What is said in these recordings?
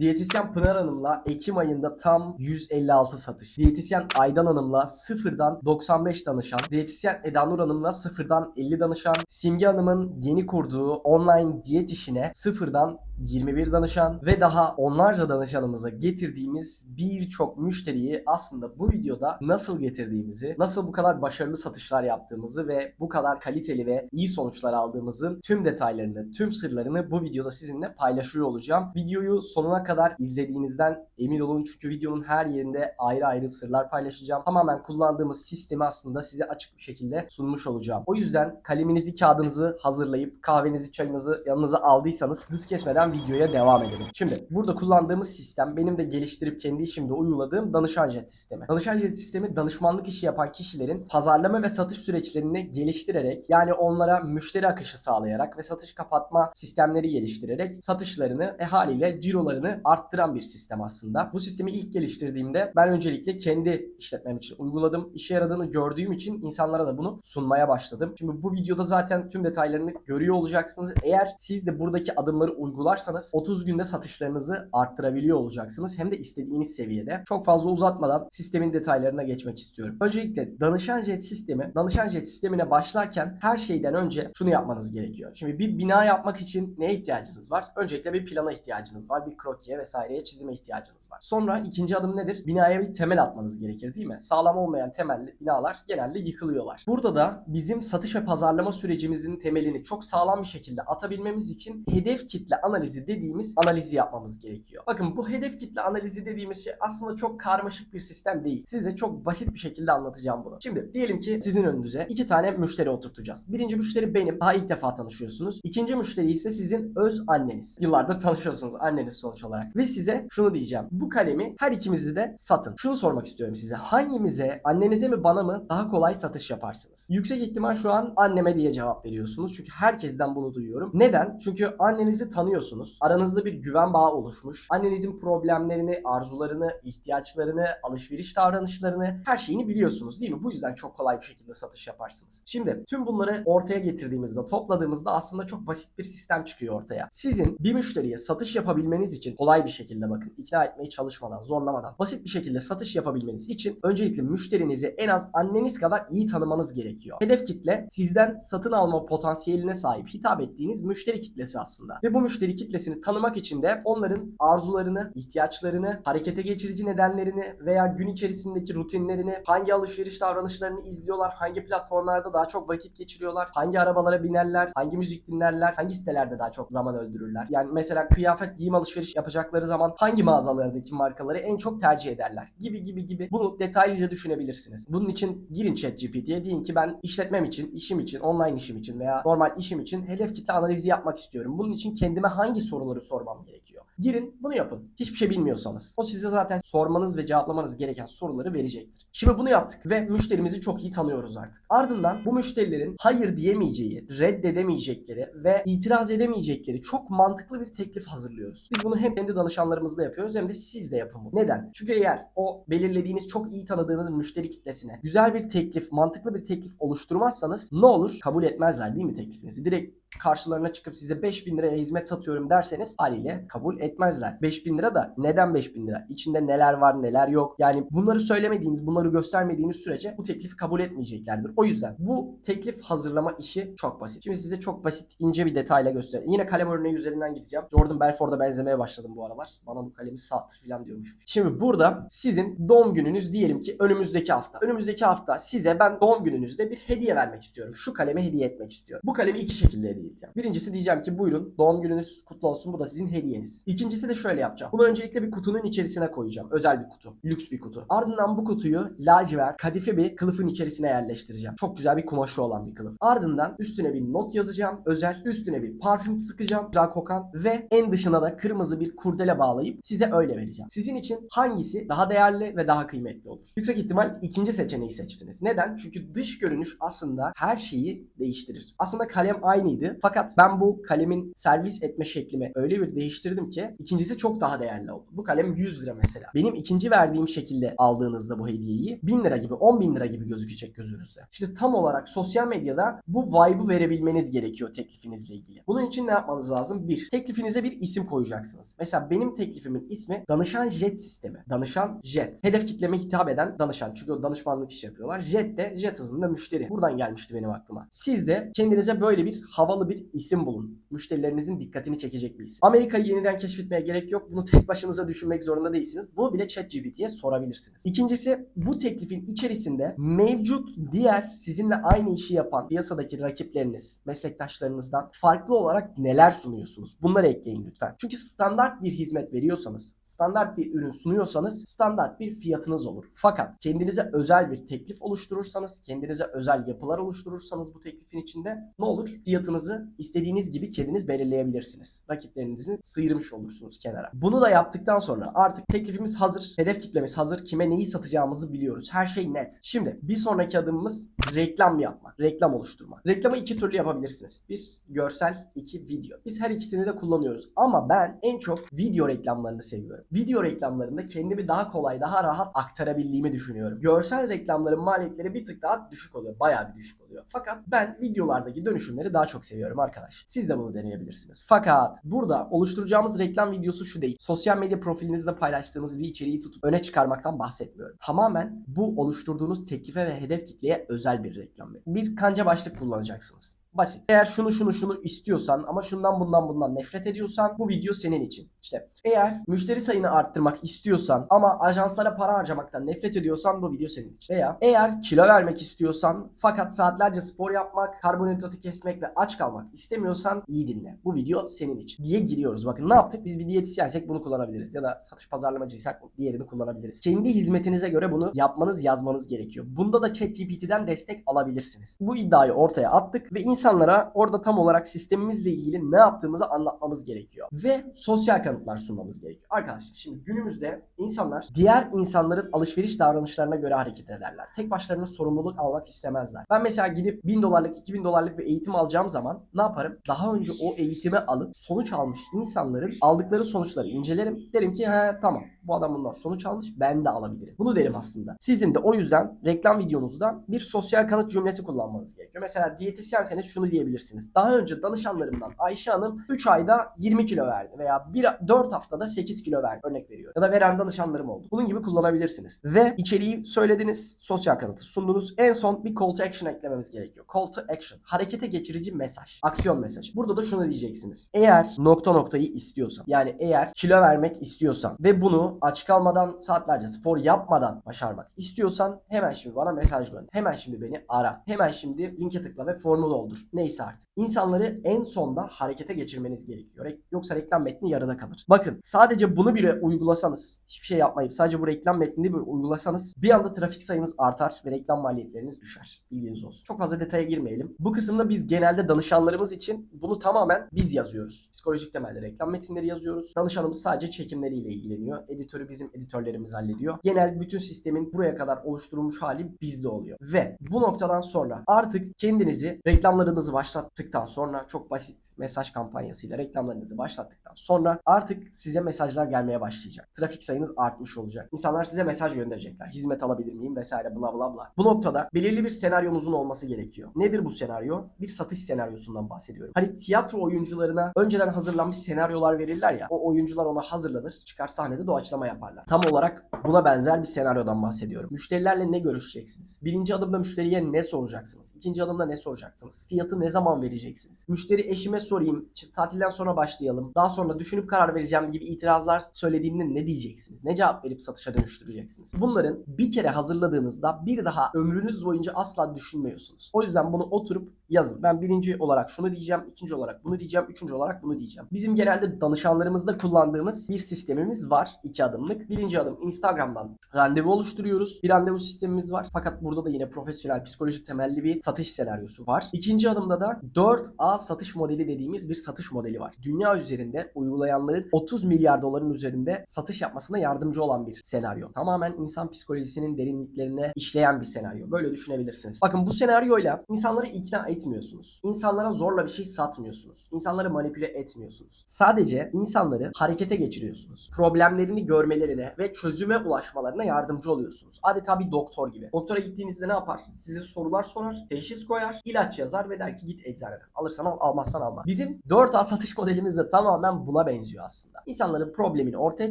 Diyetisyen Pınar Hanım'la Ekim ayında tam 156 satış. Diyetisyen Aydan Hanım'la sıfırdan 95 danışan. Diyetisyen Eda Nur Hanım'la sıfırdan 50 danışan. Simge Hanım'ın yeni kurduğu online diyet işine sıfırdan 21 danışan ve daha onlarca danışanımıza getirdiğimiz birçok müşteriyi aslında bu videoda nasıl getirdiğimizi, nasıl bu kadar başarılı satışlar yaptığımızı ve bu kadar kaliteli ve iyi sonuçlar aldığımızın tüm detaylarını, tüm sırlarını bu videoda sizinle paylaşıyor olacağım. Videoyu sonuna kadar izlediğinizden emin olun çünkü videonun her yerinde ayrı ayrı sırlar paylaşacağım. Tamamen kullandığımız sistemi aslında size açık bir şekilde sunmuş olacağım. O yüzden kaleminizi, kağıdınızı hazırlayıp kahvenizi, çayınızı yanınıza aldıysanız hız kesmeden videoya devam edelim. Şimdi burada kullandığımız sistem benim de geliştirip kendi işimde uyguladığım danışan jet sistemi. Danışan jet sistemi danışmanlık işi yapan kişilerin pazarlama ve satış süreçlerini geliştirerek yani onlara müşteri akışı sağlayarak ve satış kapatma sistemleri geliştirerek satışlarını e haliyle cirolarını arttıran bir sistem aslında. Bu sistemi ilk geliştirdiğimde ben öncelikle kendi işletmem için uyguladım. İşe yaradığını gördüğüm için insanlara da bunu sunmaya başladım. Şimdi bu videoda zaten tüm detaylarını görüyor olacaksınız. Eğer siz de buradaki adımları uygularsanız 30 günde satışlarınızı arttırabiliyor olacaksınız. Hem de istediğiniz seviyede. Çok fazla uzatmadan sistemin detaylarına geçmek istiyorum. Öncelikle danışan jet sistemi, danışan jet sistemine başlarken her şeyden önce şunu yapmanız gerekiyor. Şimdi bir bina yapmak için neye ihtiyacınız var? Öncelikle bir plana ihtiyacınız var. Bir krokiye vesaireye çizime ihtiyacınız var. Sonra ikinci adım nedir? Binaya bir temel atmanız gerekir değil mi? Sağlam olmayan temelli binalar genelde yıkılıyorlar. Burada da bizim satış ve pazarlama sürecimizin temelini çok sağlam bir şekilde atabilmemiz için hedef kitle analizi dediğimiz analizi yapmamız gerekiyor. Bakın bu hedef kitle analizi dediğimiz şey aslında çok karmaşık bir sistem değil. Size çok basit bir şekilde anlatacağım bunu. Şimdi diyelim ki sizin önünüze iki tane müşteri oturtacağız. Birinci müşteri benim. Daha ilk defa tanışıyorsunuz. İkinci müşteri ise sizin öz anneniz. Yıllardır tanışıyorsunuz anneniz sonuç olarak. Ve size şunu diyeceğim. Bu kalemi her ikimizi de satın. Şunu sormak istiyorum size. Hangimize, annenize mi bana mı daha kolay satış yaparsınız? Yüksek ihtimal şu an anneme diye cevap veriyorsunuz. Çünkü herkesten bunu duyuyorum. Neden? Çünkü annenizi tanıyorsunuz. Aranızda bir güven bağı oluşmuş. Annenizin problemlerini, arzularını, ihtiyaçlarını, alışveriş davranışlarını, her şeyini biliyorsunuz değil mi? Bu yüzden çok kolay bir şekilde satış yaparsınız. Şimdi tüm bunları ortaya getirdiğimizde, topladığımızda aslında çok basit bir sistem çıkıyor ortaya. Sizin bir müşteriye satış yapabilmeniz için kolay bir şekilde bakın, ikna etmeye çalışmadan, zorlamadan, basit bir şekilde satış yapabilmeniz için öncelikle müşterinizi en az anneniz kadar iyi tanımanız gerekiyor. Hedef kitle sizden satın alma potansiyeline sahip hitap ettiğiniz müşteri kitlesi aslında. Ve bu müşteri kitlesini tanımak için de onların arzularını, ihtiyaçlarını, harekete geçirici nedenlerini veya gün içerisindeki rutinlerini, hangi alışveriş davranışlarını izliyorlar, hangi platformlarda daha çok vakit geçiriyorlar, hangi arabalara binerler, hangi müzik dinlerler, hangi sitelerde daha çok zaman öldürürler. Yani mesela kıyafet, giyim alışveriş yapacakları zaman hangi mağazalardaki markaları en çok tercih ederler gibi gibi gibi. Bunu detaylıca düşünebilirsiniz. Bunun için girin ChatGPT'ye deyin ki ben işletmem için, işim için, online işim için veya normal işim için hedef kitle analizi yapmak istiyorum. Bunun için kendime hangi soruları sormam gerekiyor? Girin bunu yapın. Hiçbir şey bilmiyorsanız. O size zaten sormanız ve cevaplamanız gereken soruları verecektir. Şimdi bunu yaptık ve müşterimizi çok iyi tanıyoruz artık. Ardından bu müşterilerin hayır diyemeyeceği, reddedemeyecekleri ve itiraz edemeyecekleri çok mantıklı bir teklif hazırlıyoruz. Biz bunu hem kendi danışanlarımızla yapıyoruz hem de siz de yapın bunu. Neden? Çünkü eğer o belirlediğiniz çok iyi tanıdığınız müşteri kitlesine güzel bir teklif, mantıklı bir teklif oluşturmazsanız ne olur? Kabul etmezler değil mi teklifinizi? Direkt karşılarına çıkıp size 5000 liraya hizmet satıyorum derseniz haliyle kabul etmezler. 5000 lira da neden 5000 lira? İçinde neler var neler yok. Yani bunları söylemediğiniz, bunları göstermediğiniz sürece bu teklifi kabul etmeyeceklerdir. O yüzden bu teklif hazırlama işi çok basit. Şimdi size çok basit ince bir detayla göstereyim. Yine kalem örneği üzerinden gideceğim. Jordan Belfort'a benzemeye başladım bu aralar. Bana bu kalemi sat falan diyormuş. Şimdi burada sizin doğum gününüz diyelim ki önümüzdeki hafta. Önümüzdeki hafta size ben doğum gününüzde bir hediye vermek istiyorum. Şu kalemi hediye etmek istiyorum. Bu kalemi iki şekilde hediye edeceğim. Birincisi diyeceğim ki buyurun doğum gününüz kutlu olsun bu da sizin hediyeniz. İkincisi de şöyle yapacağım. Bunu öncelikle bir kutunun içerisine koyacağım. Özel bir kutu. Lüks bir kutu. Ardından bu kutuyu lacivert kadife bir kılıfın içerisine yerleştireceğim. Çok güzel bir kumaşı olan bir kılıf. Ardından üstüne bir not yazacağım. Özel. Üstüne bir parfüm sıkacağım. Güzel kokan. Ve en dışına da kırmızı bir kurdele bağlayıp size öyle vereceğim. Sizin için hangisi daha değerli ve daha kıymetli olur? Yüksek ihtimal ikinci seçeneği seçtiniz. Neden? Çünkü dış görünüş aslında her şeyi değiştirir. Aslında kalem aynıydı pahalıydı. Fakat ben bu kalemin servis etme şeklimi öyle bir değiştirdim ki ikincisi çok daha değerli oldu. Bu kalem 100 lira mesela. Benim ikinci verdiğim şekilde aldığınızda bu hediyeyi 1000 lira gibi 10 bin lira gibi gözükecek gözünüzde. İşte tam olarak sosyal medyada bu vibe'ı verebilmeniz gerekiyor teklifinizle ilgili. Bunun için ne yapmanız lazım? Bir, teklifinize bir isim koyacaksınız. Mesela benim teklifimin ismi Danışan Jet sistemi. Danışan Jet. Hedef kitleme hitap eden danışan. Çünkü o danışmanlık işi yapıyorlar. Jet de jet hızında müşteri. Buradan gelmişti benim aklıma. Siz de kendinize böyle bir havalı bir isim bulun. Müşterilerinizin dikkatini çekecek bir isim. Amerika'yı yeniden keşfetmeye gerek yok. Bunu tek başınıza düşünmek zorunda değilsiniz. Bunu bile ChatGPT'ye sorabilirsiniz. İkincisi bu teklifin içerisinde mevcut diğer sizinle aynı işi yapan piyasadaki rakipleriniz, meslektaşlarınızdan farklı olarak neler sunuyorsunuz? Bunları ekleyin lütfen. Çünkü standart bir hizmet veriyorsanız, standart bir ürün sunuyorsanız standart bir fiyatınız olur. Fakat kendinize özel bir teklif oluşturursanız, kendinize özel yapılar oluşturursanız bu teklifin içinde ne olur? Fiyatınızı istediğiniz gibi kendiniz belirleyebilirsiniz. Rakiplerinizi sıyırmış olursunuz kenara. Bunu da yaptıktan sonra artık teklifimiz hazır, hedef kitlemiz hazır, kime neyi satacağımızı biliyoruz. Her şey net. Şimdi bir sonraki adımımız reklam yapmak, reklam oluşturmak. Reklamı iki türlü yapabilirsiniz. Bir görsel, iki video. Biz her ikisini de kullanıyoruz. Ama ben en çok video reklamlarını seviyorum. Video reklamlarında kendimi daha kolay, daha rahat aktarabildiğimi düşünüyorum. Görsel reklamların maliyetleri bir tık daha düşük oluyor. Bayağı bir düşük oluyor. Fakat ben videolardaki dönüşümleri daha çok seviyorum arkadaş. Siz de bunu deneyebilirsiniz. Fakat burada oluşturacağımız reklam videosu şu değil. Sosyal medya profilinizde paylaştığınız bir içeriği tutup öne çıkarmaktan bahsetmiyorum. Tamamen bu oluşturduğunuz teklife ve hedef kitleye özel bir reklam. Bir kanca başlık kullanacaksınız. Basit. Eğer şunu şunu şunu istiyorsan ama şundan bundan bundan nefret ediyorsan bu video senin için. İşte eğer müşteri sayını arttırmak istiyorsan ama ajanslara para harcamaktan nefret ediyorsan bu video senin için. Veya eğer kilo vermek istiyorsan fakat saatlerce spor yapmak, karbonhidratı kesmek ve aç kalmak istemiyorsan iyi dinle. Bu video senin için diye giriyoruz. Bakın ne yaptık? Biz bir diyetisyensek bunu kullanabiliriz. Ya da satış pazarlamacıysak diğerini kullanabiliriz. Kendi hizmetinize göre bunu yapmanız, yazmanız gerekiyor. Bunda da ChatGPT'den destek alabilirsiniz. Bu iddiayı ortaya attık ve insanlara orada tam olarak sistemimizle ilgili ne yaptığımızı anlatmamız gerekiyor. Ve sosyal kanıtlar sunmamız gerekiyor. Arkadaşlar şimdi günümüzde insanlar diğer insanların alışveriş davranışlarına göre hareket ederler. Tek başlarına sorumluluk almak istemezler. Ben mesela gidip 1000 dolarlık 2000 dolarlık bir eğitim alacağım zaman ne yaparım? Daha önce o eğitimi alıp sonuç almış insanların aldıkları sonuçları incelerim. Derim ki he tamam bu adam bundan sonuç almış ben de alabilirim. Bunu derim aslında. Sizin de o yüzden reklam videonuzda bir sosyal kanıt cümlesi kullanmanız gerekiyor. Mesela diyetisyenseniz şunu diyebilirsiniz. Daha önce danışanlarımdan Ayşe Hanım 3 ayda 20 kilo verdi veya 1, 4 haftada 8 kilo verdi örnek veriyor. Ya da veren danışanlarım oldu. Bunun gibi kullanabilirsiniz. Ve içeriği söylediniz, sosyal kanıtı sundunuz. En son bir call to action eklememiz gerekiyor. Call to action. Harekete geçirici mesaj. Aksiyon mesajı. Burada da şunu diyeceksiniz. Eğer nokta noktayı istiyorsan yani eğer kilo vermek istiyorsan ve bunu aç kalmadan saatlerce spor yapmadan başarmak istiyorsan hemen şimdi bana mesaj gönder. Hemen şimdi beni ara. Hemen şimdi linke tıkla ve formu doldur. Neyse artık. İnsanları en sonda harekete geçirmeniz gerekiyor. Re- Yoksa reklam metni yarıda kalır. Bakın sadece bunu bile uygulasanız hiçbir şey yapmayıp sadece bu reklam metnini bir uygulasanız bir anda trafik sayınız artar ve reklam maliyetleriniz düşer. Bilginiz olsun. Çok fazla detaya girmeyelim. Bu kısımda biz genelde danışanlarımız için bunu tamamen biz yazıyoruz. Psikolojik temelde reklam metinleri yazıyoruz. Danışanımız sadece çekimleriyle ilgileniyor. Editörü bizim editörlerimiz hallediyor. Genel bütün sistemin buraya kadar oluşturulmuş hali bizde oluyor. Ve bu noktadan sonra artık kendinizi reklamlarınızı başlattıktan sonra çok basit mesaj kampanyasıyla reklamlarınızı başlattıktan sonra artık size mesajlar gelmeye başlayacak. Trafik sayınız artmış olacak. İnsanlar size mesaj gönderecekler. Hizmet alabilir miyim vesaire bla bla bla. Bu noktada belirli bir senaryonuzun olması gerekiyor. Nedir bu senaryo? Bir satış senaryosundan bahsediyorum. Hani tiyatro oyuncularına önceden hazırlanmış senaryolar verirler ya. O oyuncular ona hazırlanır. Çıkar sahnede doğaçlama yaparlar. Tam olarak buna benzer bir senaryodan bahsediyorum. Müşterilerle ne görüşeceksiniz? Birinci adımda müşteriye ne soracaksınız? İkinci adımda ne soracaksınız? Fiyatı ne zaman vereceksiniz? Müşteri eşime sorayım. tatilden sonra başlayalım. Daha sonra düşünüp karar vereceğim gibi itirazlar söylediğinde ne diyeceksiniz? Ne cevap verip satışa dönüştüreceksiniz? Bunların bir kere hazırladığınızda bir daha ömrünüz boyunca asla düşünmüyorsunuz. O yüzden bunu oturup yazın. Ben birinci olarak şunu diyeceğim, ikinci olarak bunu diyeceğim, üçüncü olarak bunu diyeceğim. Bizim genelde danışanlarımızda kullandığımız bir sistemimiz var. iki adımlık. Birinci adım Instagram'dan randevu oluşturuyoruz. Bir randevu sistemimiz var. Fakat burada da yine profesyonel, psikolojik temelli bir satış senaryosu var. İkinci adımda da 4A satış modeli dediğimiz bir satış modeli var. Dünya üzerinde uygulayanların 30 milyar doların üzerinde satış yapmasına yardımcı olan bir senaryo. Tamamen insan psikolojisinin derinliklerine işleyen bir senaryo. Böyle düşünebilirsiniz. Bakın bu senaryoyla insanları ikna etmiyorsunuz. İnsanlara zorla bir şey satmıyorsunuz. İnsanları manipüle etmiyorsunuz. Sadece insanları harekete geçiriyorsunuz. Problemlerini görmelerine ve çözüme ulaşmalarına yardımcı oluyorsunuz. Adeta bir doktor gibi. Doktora gittiğinizde ne yapar? Size sorular sorar, teşhis koyar, ilaç yazar ve der ki git eczaneden. Alırsan al, almazsan alma. Bizim 4A satış modelimiz de tamamen buna benziyor aslında. İnsanların problemini ortaya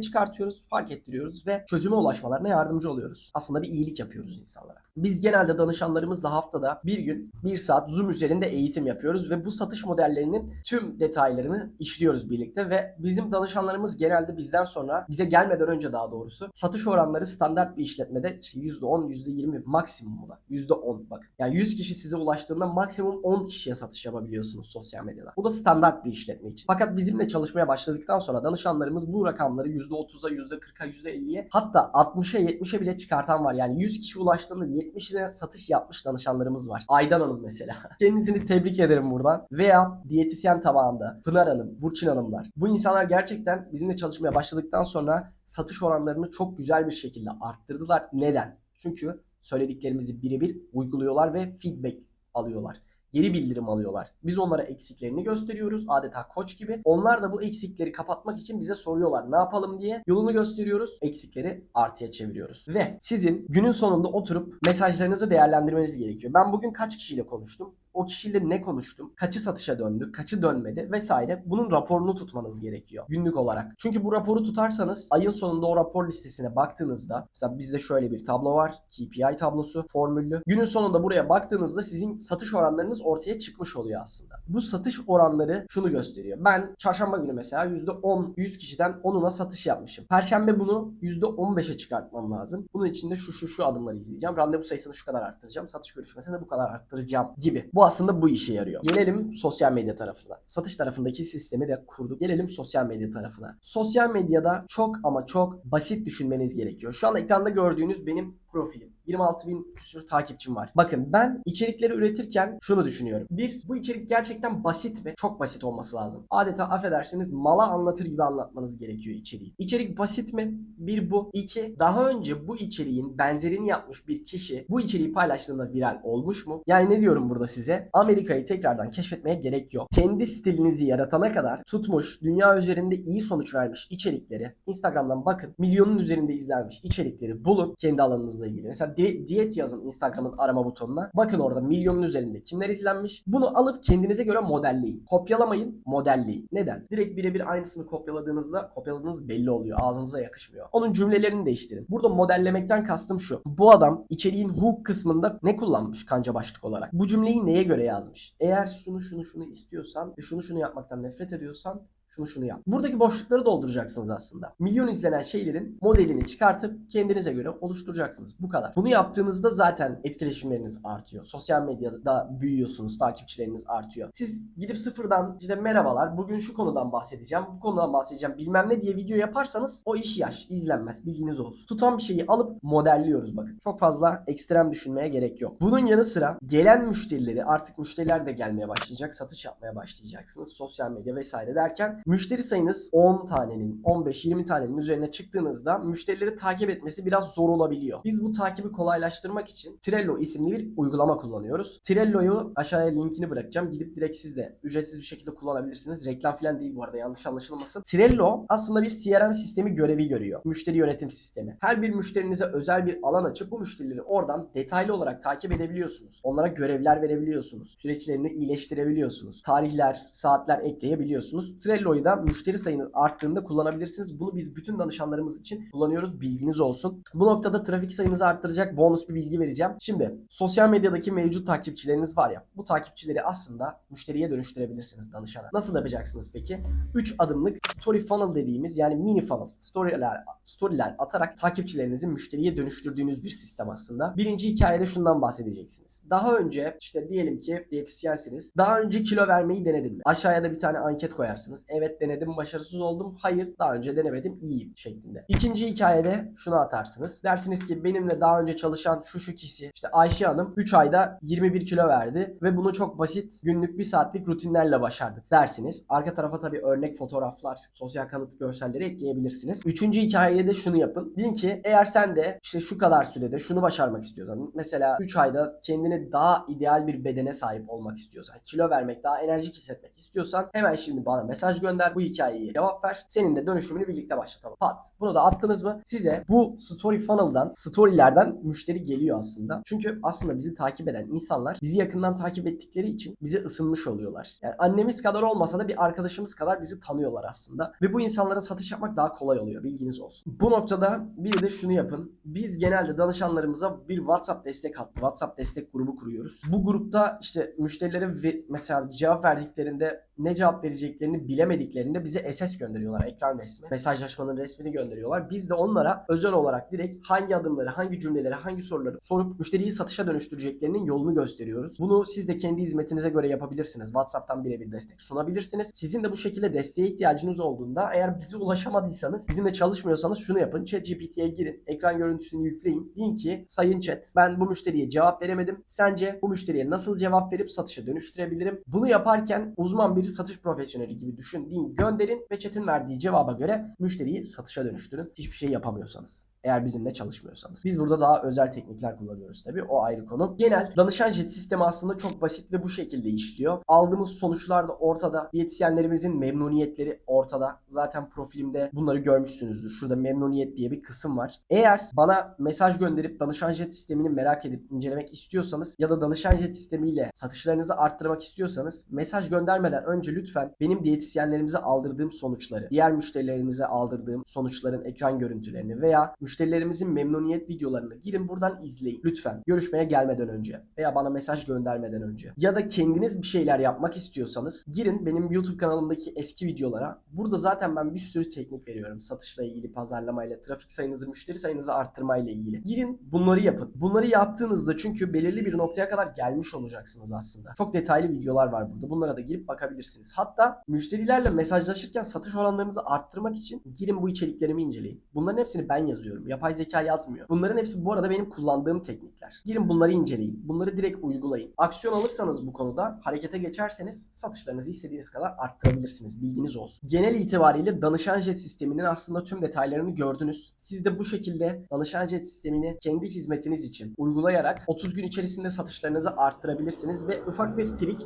çıkartıyoruz, fark ettiriyoruz ve çözüme ulaşmalarına yardımcı oluyoruz. Aslında bir iyilik yapıyoruz insanlara. Biz genelde danışanlarımızla haftada bir gün, bir saat Zoom üzerinde eğitim yapıyoruz ve bu satış modellerinin tüm detaylarını işliyoruz birlikte ve bizim danışanlarımız genelde bizden sonra, bize gelmeden önce daha doğrusu satış oranları standart bir işletmede işte %10, %20 maksimum da. %10 bakın. Yani 100 kişi size ulaştığında maksimum 10 kişiye satış yapabiliyorsunuz sosyal medyada. Bu da standart bir işletme için. Fakat bizimle çalışmaya başladıktan sonra danışanlarımız bu rakamları %30'a, %40'a, %50'ye hatta 60'a 70'e bile çıkartan var. Yani 100 kişi ulaştığında 70'ine satış yapmış danışanlarımız var. Aydan Hanım mesela. Kendisini tebrik ederim buradan. Veya diyetisyen tabağında Pınar Hanım, Burçin Hanımlar. Bu insanlar gerçekten bizimle çalışmaya başladıktan sonra satış oranlarını çok güzel bir şekilde arttırdılar. Neden? Çünkü söylediklerimizi birebir uyguluyorlar ve feedback alıyorlar. Geri bildirim alıyorlar. Biz onlara eksiklerini gösteriyoruz adeta koç gibi. Onlar da bu eksikleri kapatmak için bize soruyorlar ne yapalım diye. Yolunu gösteriyoruz. Eksikleri artıya çeviriyoruz. Ve sizin günün sonunda oturup mesajlarınızı değerlendirmeniz gerekiyor. Ben bugün kaç kişiyle konuştum? O kişiyle ne konuştum, kaçı satışa döndü, kaçı dönmedi vesaire bunun raporunu tutmanız gerekiyor günlük olarak. Çünkü bu raporu tutarsanız ayın sonunda o rapor listesine baktığınızda mesela bizde şöyle bir tablo var. KPI tablosu formüllü. Günün sonunda buraya baktığınızda sizin satış oranlarınız ortaya çıkmış oluyor aslında. Bu satış oranları şunu gösteriyor. Ben çarşamba günü mesela %10, 100 kişiden 10'una satış yapmışım. Perşembe bunu %15'e çıkartmam lazım. Bunun için de şu şu şu adımları izleyeceğim. Randevu sayısını şu kadar arttıracağım. Satış görüşmesini bu kadar arttıracağım gibi. Bu aslında bu işe yarıyor. Gelelim sosyal medya tarafına. Satış tarafındaki sistemi de kurduk. Gelelim sosyal medya tarafına. Sosyal medyada çok ama çok basit düşünmeniz gerekiyor. Şu an ekranda gördüğünüz benim profilim. 26 bin küsur takipçim var. Bakın ben içerikleri üretirken şunu düşünüyorum. Bir, bu içerik gerçekten basit mi? Çok basit olması lazım. Adeta affedersiniz mala anlatır gibi anlatmanız gerekiyor içeriği. İçerik basit mi? Bir bu. İki, daha önce bu içeriğin benzerini yapmış bir kişi bu içeriği paylaştığında viral olmuş mu? Yani ne diyorum burada size? Amerika'yı tekrardan keşfetmeye gerek yok. Kendi stilinizi yaratana kadar tutmuş, dünya üzerinde iyi sonuç vermiş içerikleri Instagram'dan bakın. Milyonun üzerinde izlenmiş içerikleri bulun kendi alanınızla ilgili. Mesela di- diyet yazın Instagram'ın arama butonuna. Bakın orada milyonun üzerinde kimler izlenmiş. Bunu alıp kendinize göre modelleyin. Kopyalamayın, modelleyin. Neden? Direkt birebir aynısını kopyaladığınızda kopyaladığınız belli oluyor. Ağzınıza yakışmıyor. Onun cümlelerini değiştirin. Burada modellemekten kastım şu. Bu adam içeriğin hook kısmında ne kullanmış kanca başlık olarak? Bu cümleyi neye göre yazmış? Eğer şunu şunu şunu istiyorsan ve şunu şunu yapmaktan nefret ediyorsan şunu şunu yap. Buradaki boşlukları dolduracaksınız aslında. Milyon izlenen şeylerin modelini çıkartıp kendinize göre oluşturacaksınız. Bu kadar. Bunu yaptığınızda zaten etkileşimleriniz artıyor. Sosyal medyada büyüyorsunuz, takipçileriniz artıyor. Siz gidip sıfırdan işte merhabalar bugün şu konudan bahsedeceğim, bu konudan bahsedeceğim bilmem ne diye video yaparsanız o iş yaş, izlenmez. Bilginiz olsun. Tutan bir şeyi alıp modelliyoruz bakın. Çok fazla ekstrem düşünmeye gerek yok. Bunun yanı sıra gelen müşterileri artık müşteriler de gelmeye başlayacak. Satış yapmaya başlayacaksınız. Sosyal medya vesaire derken müşteri sayınız 10 tanenin, 15-20 tanenin üzerine çıktığınızda müşterileri takip etmesi biraz zor olabiliyor. Biz bu takibi kolaylaştırmak için Trello isimli bir uygulama kullanıyoruz. Trello'yu aşağıya linkini bırakacağım. Gidip direkt siz de ücretsiz bir şekilde kullanabilirsiniz. Reklam falan değil bu arada yanlış anlaşılmasın. Trello aslında bir CRM sistemi görevi görüyor. Müşteri yönetim sistemi. Her bir müşterinize özel bir alan açıp bu müşterileri oradan detaylı olarak takip edebiliyorsunuz. Onlara görevler verebiliyorsunuz. Süreçlerini iyileştirebiliyorsunuz. Tarihler, saatler ekleyebiliyorsunuz. Trello'yu da müşteri sayınız arttığında kullanabilirsiniz. Bunu biz bütün danışanlarımız için kullanıyoruz. Bilginiz olsun. Bu noktada trafik sayınızı arttıracak bonus bir bilgi vereceğim. Şimdi sosyal medyadaki mevcut takipçileriniz var ya. Bu takipçileri aslında müşteriye dönüştürebilirsiniz danışana. Nasıl yapacaksınız peki? 3 adımlık story funnel dediğimiz yani mini funnel storyler storyler atarak takipçilerinizi müşteriye dönüştürdüğünüz bir sistem aslında. Birinci hikayede şundan bahsedeceksiniz. Daha önce işte diyelim ki diyetisyensiniz. Daha önce kilo vermeyi denedin mi? Aşağıya da bir tane anket koyarsınız. Evet denedim başarısız oldum. Hayır daha önce denemedim iyiyim şeklinde. İkinci hikayede şunu atarsınız. Dersiniz ki benimle daha önce çalışan şu şu kişi işte Ayşe Hanım 3 ayda 21 kilo verdi ve bunu çok basit günlük bir saatlik rutinlerle başardık dersiniz. Arka tarafa tabii örnek fotoğraflar, sosyal kanıt görselleri ekleyebilirsiniz. Üçüncü hikayede de şunu yapın. Deyin ki eğer sen de işte şu kadar sürede şunu başarmak istiyorsan mesela 3 ayda kendini daha ideal bir bedene sahip olmak istiyorsan, kilo vermek, daha enerjik hissetmek istiyorsan hemen şimdi bana mesaj gönder. Bu hikayeye cevap ver. Senin de dönüşümünü birlikte başlatalım. Pat. Bunu da attınız mı? Size bu story funnel'dan, story'lerden müşteri geliyor aslında. Çünkü aslında bizi takip eden insanlar bizi yakından takip ettikleri için bize ısınmış oluyorlar. Yani annemiz kadar olmasa da bir arkadaşımız kadar bizi tanıyorlar aslında. Ve bu insanlara satış yapmak daha kolay oluyor. Bilginiz olsun. Bu noktada bir de şunu yapın. Biz genelde danışanlarımıza bir WhatsApp destek hattı, WhatsApp destek grubu kuruyoruz. Bu grupta işte müşterilere ve mesela cevap verdiklerinde ne cevap vereceklerini bilemediklerinde bize SS gönderiyorlar. Ekran resmi. Mesajlaşmanın resmini gönderiyorlar. Biz de onlara özel olarak direkt hangi adımları, hangi cümleleri, hangi soruları sorup müşteriyi satışa dönüştüreceklerinin yolunu gösteriyoruz. Bunu siz de kendi hizmetinize göre yapabilirsiniz. WhatsApp'tan birebir destek sunabilirsiniz. Sizin de bu şekilde desteğe ihtiyacınız olduğunda eğer bize ulaşamadıysanız, bizimle çalışmıyorsanız şunu yapın. ChatGPT'ye girin. Ekran görüntüsünü yükleyin. Deyin ki sayın chat ben bu müşteriye cevap veremedim. Sence bu müşteriye nasıl cevap verip satışa dönüştürebilirim? Bunu yaparken uzman bir satış profesyoneli gibi düşün deyin gönderin ve chat'in verdiği cevaba göre müşteriyi satışa dönüştürün. Hiçbir şey yapamıyorsanız. Eğer bizimle çalışmıyorsanız. Biz burada daha özel teknikler kullanıyoruz tabii. O ayrı konu. Genel danışan jet sistemi aslında çok basit ve bu şekilde işliyor. Aldığımız sonuçlar da ortada. Diyetisyenlerimizin memnuniyetleri ortada. Zaten profilimde bunları görmüşsünüzdür. Şurada memnuniyet diye bir kısım var. Eğer bana mesaj gönderip danışan jet sistemini merak edip incelemek istiyorsanız ya da danışan jet sistemiyle satışlarınızı arttırmak istiyorsanız mesaj göndermeden önce lütfen benim diyetisyenlerimize aldırdığım sonuçları, diğer müşterilerimize aldırdığım sonuçların ekran görüntülerini veya müşterilerimizin memnuniyet videolarını girin buradan izleyin. Lütfen görüşmeye gelmeden önce veya bana mesaj göndermeden önce. Ya da kendiniz bir şeyler yapmak istiyorsanız girin benim YouTube kanalımdaki eski videolara. Burada zaten ben bir sürü teknik veriyorum. Satışla ilgili, pazarlamayla, trafik sayınızı, müşteri sayınızı arttırmayla ilgili. Girin bunları yapın. Bunları yaptığınızda çünkü belirli bir noktaya kadar gelmiş olacaksınız aslında. Çok detaylı videolar var burada. Bunlara da girip bakabilirsiniz. Hatta müşterilerle mesajlaşırken satış oranlarınızı arttırmak için girin bu içeriklerimi inceleyin. Bunların hepsini ben yazıyorum. Yapay zeka yazmıyor. Bunların hepsi bu arada benim kullandığım teknikler. Girin bunları inceleyin. Bunları direkt uygulayın. Aksiyon alırsanız bu konuda harekete geçerseniz satışlarınızı istediğiniz kadar arttırabilirsiniz. Bilginiz olsun. Genel itibariyle danışan jet sisteminin aslında tüm detaylarını gördünüz. Siz de bu şekilde danışan jet sistemini kendi hizmetiniz için uygulayarak 30 gün içerisinde satışlarınızı arttırabilirsiniz ve ufak bir trik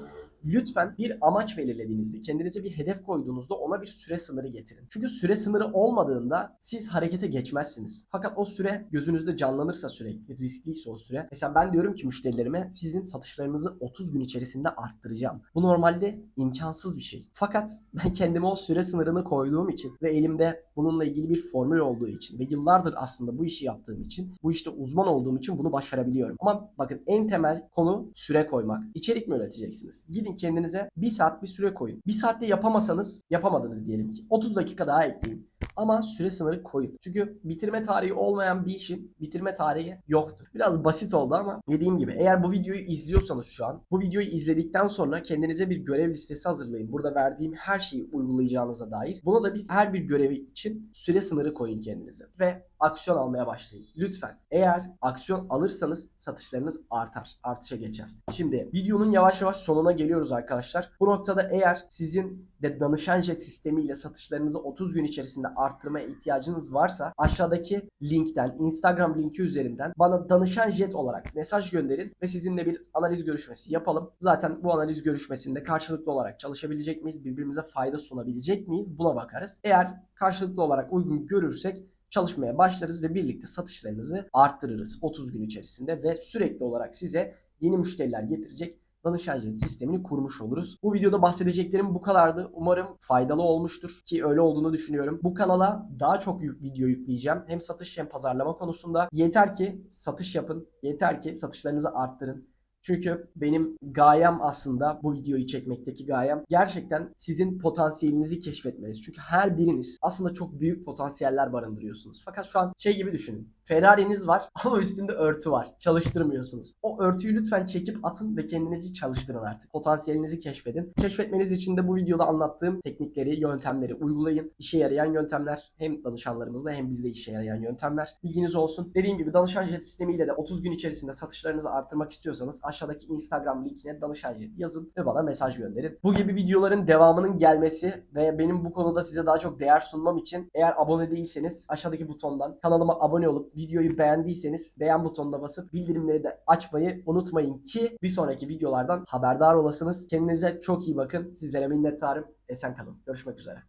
Lütfen bir amaç belirlediğinizde, kendinize bir hedef koyduğunuzda ona bir süre sınırı getirin. Çünkü süre sınırı olmadığında siz harekete geçmezsiniz. Fakat o süre gözünüzde canlanırsa sürekli, riskliyse o süre. Mesela ben diyorum ki müşterilerime sizin satışlarınızı 30 gün içerisinde arttıracağım. Bu normalde imkansız bir şey. Fakat ben kendime o süre sınırını koyduğum için ve elimde bununla ilgili bir formül olduğu için ve yıllardır aslında bu işi yaptığım için, bu işte uzman olduğum için bunu başarabiliyorum. Ama bakın en temel konu süre koymak. İçerik mi üreteceksiniz? Gidin kendinize bir saat bir süre koyun. Bir saatte yapamasanız yapamadınız diyelim ki. 30 dakika daha ekleyin. Ama süre sınırı koyun. Çünkü bitirme tarihi olmayan bir işin bitirme tarihi yoktur. Biraz basit oldu ama dediğim gibi eğer bu videoyu izliyorsanız şu an bu videoyu izledikten sonra kendinize bir görev listesi hazırlayın. Burada verdiğim her şeyi uygulayacağınıza dair. Buna da bir her bir görevi için süre sınırı koyun kendinize ve aksiyon almaya başlayın. Lütfen. Eğer aksiyon alırsanız satışlarınız artar. Artışa geçer. Şimdi videonun yavaş yavaş sonuna geliyoruz arkadaşlar. Bu noktada eğer sizin de danışan jet sistemiyle satışlarınızı 30 gün içerisinde arttırmaya ihtiyacınız varsa aşağıdaki linkten Instagram linki üzerinden bana danışan jet olarak mesaj gönderin ve sizinle bir analiz görüşmesi yapalım. Zaten bu analiz görüşmesinde karşılıklı olarak çalışabilecek miyiz? Birbirimize fayda sunabilecek miyiz? Buna bakarız. Eğer karşılıklı olarak uygun görürsek çalışmaya başlarız ve birlikte satışlarınızı arttırırız 30 gün içerisinde ve sürekli olarak size yeni müşteriler getirecek danışan jet sistemini kurmuş oluruz. Bu videoda bahsedeceklerim bu kadardı. Umarım faydalı olmuştur ki öyle olduğunu düşünüyorum. Bu kanala daha çok video yükleyeceğim. Hem satış hem pazarlama konusunda. Yeter ki satış yapın. Yeter ki satışlarınızı arttırın. Çünkü benim gayem aslında bu videoyu çekmekteki gayem gerçekten sizin potansiyelinizi keşfetmeniz. Çünkü her biriniz aslında çok büyük potansiyeller barındırıyorsunuz. Fakat şu an şey gibi düşünün. Ferrari'niz var ama üstünde örtü var. Çalıştırmıyorsunuz. O örtüyü lütfen çekip atın ve kendinizi çalıştırın artık. Potansiyelinizi keşfedin. Keşfetmeniz için de bu videoda anlattığım teknikleri, yöntemleri uygulayın. İşe yarayan yöntemler hem danışanlarımızda hem bizde işe yarayan yöntemler. Bilginiz olsun. Dediğim gibi danışan jet sistemiyle de 30 gün içerisinde satışlarınızı arttırmak istiyorsanız aşağıdaki Instagram linkine danışan jet yazın ve bana mesaj gönderin. Bu gibi videoların devamının gelmesi ve benim bu konuda size daha çok değer sunmam için eğer abone değilseniz aşağıdaki butondan kanalıma abone olup videoyu beğendiyseniz beğen butonuna basıp bildirimleri de açmayı unutmayın ki bir sonraki videolardan haberdar olasınız. Kendinize çok iyi bakın. Sizlere minnettarım. Esen kalın. Görüşmek üzere.